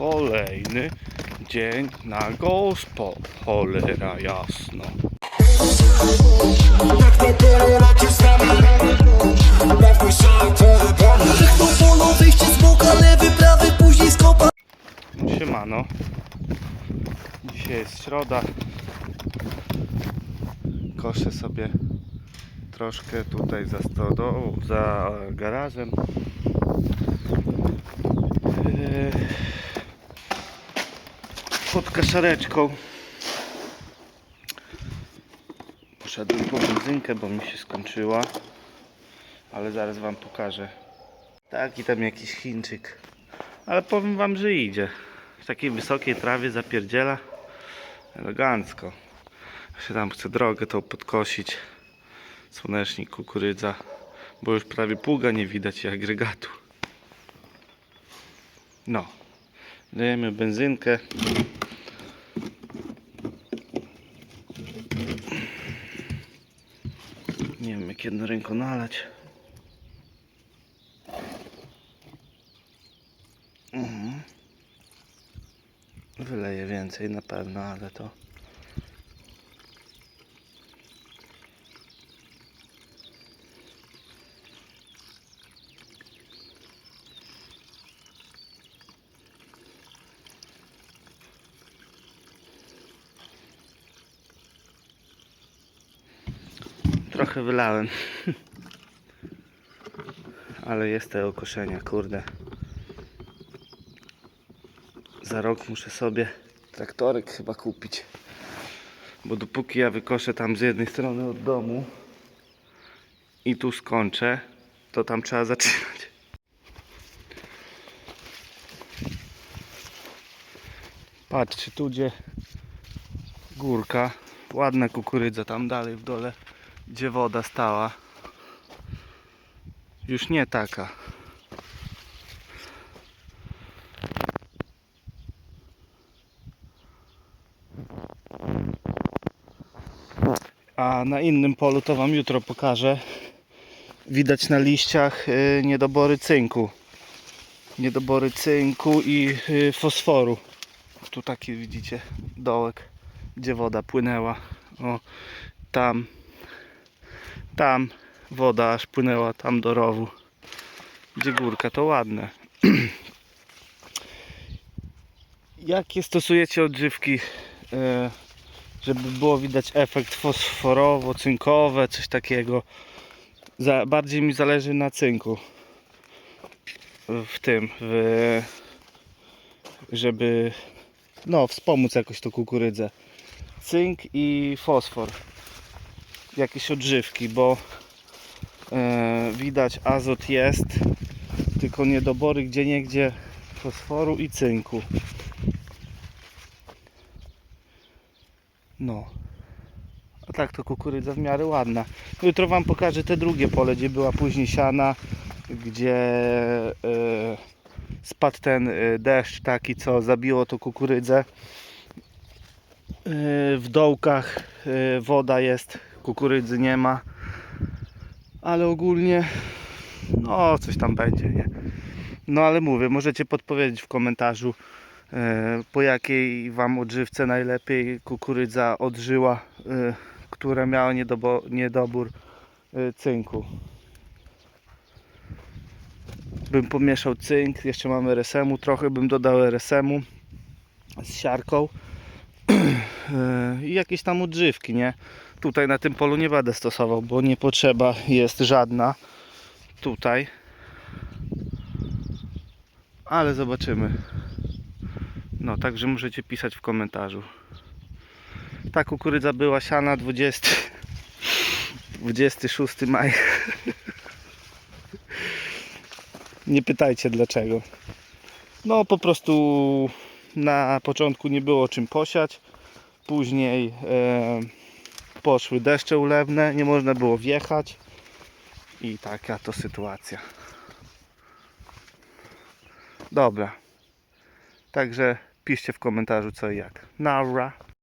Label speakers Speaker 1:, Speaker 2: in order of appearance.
Speaker 1: Kolejny dzień na gospo. Cholera jasno. Siemano. Dzisiaj jest środa. Koszę sobie troszkę tutaj za stodołą, za garażem. Yy, Pod kaszareczką. Poszedłem po benzynkę, bo mi się skończyła. Ale zaraz wam pokażę. Taki tam jakiś Chińczyk. Ale powiem wam, że idzie. W takiej wysokiej trawie zapierdziela. Elegancko. Jeszcze tam chcę drogę tą podkosić. Słonecznik, kukurydza. Bo już prawie pługa nie widać i agregatu. No. Dajemy benzynkę. Jedno ręko nalać. Mhm. Wyleję więcej na pewno, ale to. Trochę wylałem. Ale jest tego koszenia, kurde. Za rok muszę sobie traktorek chyba kupić. Bo dopóki ja wykoszę tam z jednej strony od domu i tu skończę, to tam trzeba zaczynać. Patrzcie, tu gdzie górka, ładna kukurydza tam dalej w dole, gdzie woda stała. Już nie taka. A na innym polu to Wam jutro pokażę. Widać na liściach y, niedobory cynku. Niedobory cynku i y, fosforu. Tu taki widzicie dołek, gdzie woda płynęła. O, tam, tam woda aż płynęła tam do rowu. Gdzie górka, to ładne. Jakie stosujecie odżywki? y, żeby było widać efekt fosforowo-cynkowe, coś takiego. Bardziej mi zależy na cynku. W tym, w, żeby no, wspomóc jakoś tą kukurydzę. Cynk i fosfor. Jakieś odżywki, bo e, widać azot jest, tylko niedobory gdzie niegdzie fosforu i cynku. No. A tak to kukurydza w miarę ładna. Jutro Wam pokażę te drugie pole, gdzie była później siana, gdzie e, spadł ten e, deszcz taki, co zabiło to kukurydzę. E, w dołkach woda jest, kukurydzy nie ma. Ale ogólnie no coś tam będzie, nie? No ale mówię, możecie podpowiedzieć w komentarzu E, po jakiej Wam odżywce najlepiej kukurydza odżyła, e, która miała niedobór e, cynku. Bym pomieszał cynk, jeszcze mamy RSM-u, trochę bym dodał RSM-u z siarką i jakieś tam odżywki, nie? Tutaj na tym polu nie będę stosował, bo nie potrzeba jest żadna tutaj. Ale zobaczymy. No, także możecie pisać w komentarzu. Ta kukurydza była siana 20 26 maja. Nie pytajcie dlaczego. No po prostu na początku nie było czym posiać. Później e, poszły deszcze ulewne, nie można było wjechać. I taka to sytuacja. Dobra. Także piszcie w komentarzu co i jak. Nara.